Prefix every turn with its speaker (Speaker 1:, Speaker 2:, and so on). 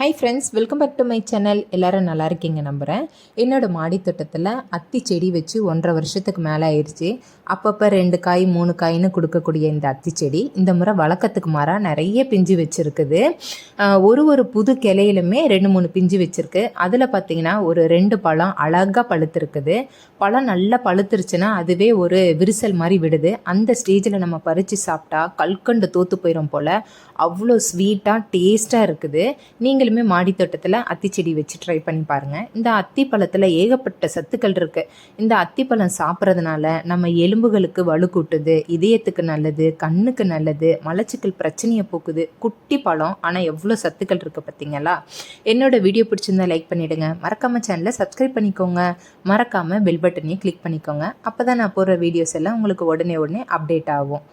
Speaker 1: Hi friends welcome back to my channel எல்லோரும் நல்லா இருக்கீங்க நம்புகிறேன் என்னோட மாடித்தோட்டத்தில் அத்தி செடி வச்சு ஒன்றரை வருஷத்துக்கு மேலே ஆயிடுச்சு அப்பப்போ ரெண்டு காய் மூணு காய்னு கொடுக்கக்கூடிய இந்த அத்தி செடி இந்த முறை வழக்கத்துக்கு மாறாக நிறைய பிஞ்சு வச்சுருக்குது. ஒரு ஒரு புது கிளையிலுமே ரெண்டு மூணு பிஞ்சு வச்சுருக்கு. அதில் பார்த்தீங்கன்னா ஒரு ரெண்டு பழம் அழகாக பழுத்துருக்குது. பழம் நல்லா பழுத்துருச்சுன்னா அதுவே ஒரு விரிசல் மாதிரி விடுது. அந்த ஸ்டேஜில் நம்ம பறித்து சாப்பிட்டா கல்கண்டு தோற்று போயிடும் போல். அவ்வளோ ஸ்வீட்டாக டேஸ்ட்டாக இருக்குது. நீங்கள் நீங்களுமே மாடித்தோட்டத்தில் அத்தி செடி வச்சு ட்ரை பண்ணி பாருங்கள் இந்த அத்தி பழத்தில் ஏகப்பட்ட சத்துக்கள் இருக்குது இந்த அத்திப்பழம் சாப்பிட்றதுனால நம்ம எலும்புகளுக்கு வலு கூட்டுது இதயத்துக்கு நல்லது கண்ணுக்கு நல்லது மலச்சிக்கல் பிரச்சனையை போக்குது. குட்டி பழம் ஆனால் எவ்வளோ சத்துக்கள் இருக்குது பார்த்தீங்களா என்னோட வீடியோ பிடிச்சிருந்தா லைக் பண்ணிவிடுங்க மறக்காமல் சேனலை சப்ஸ்கிரைப் பண்ணிக்கோங்க. மறக்காமல் பெல் பட்டனையும் கிளிக் பண்ணிக்கோங்க. அப்போ தான் நான் போடுற வீடியோஸ் எல்லாம் உங்களுக்கு உடனே உடனே அப்டேட் ஆகும்.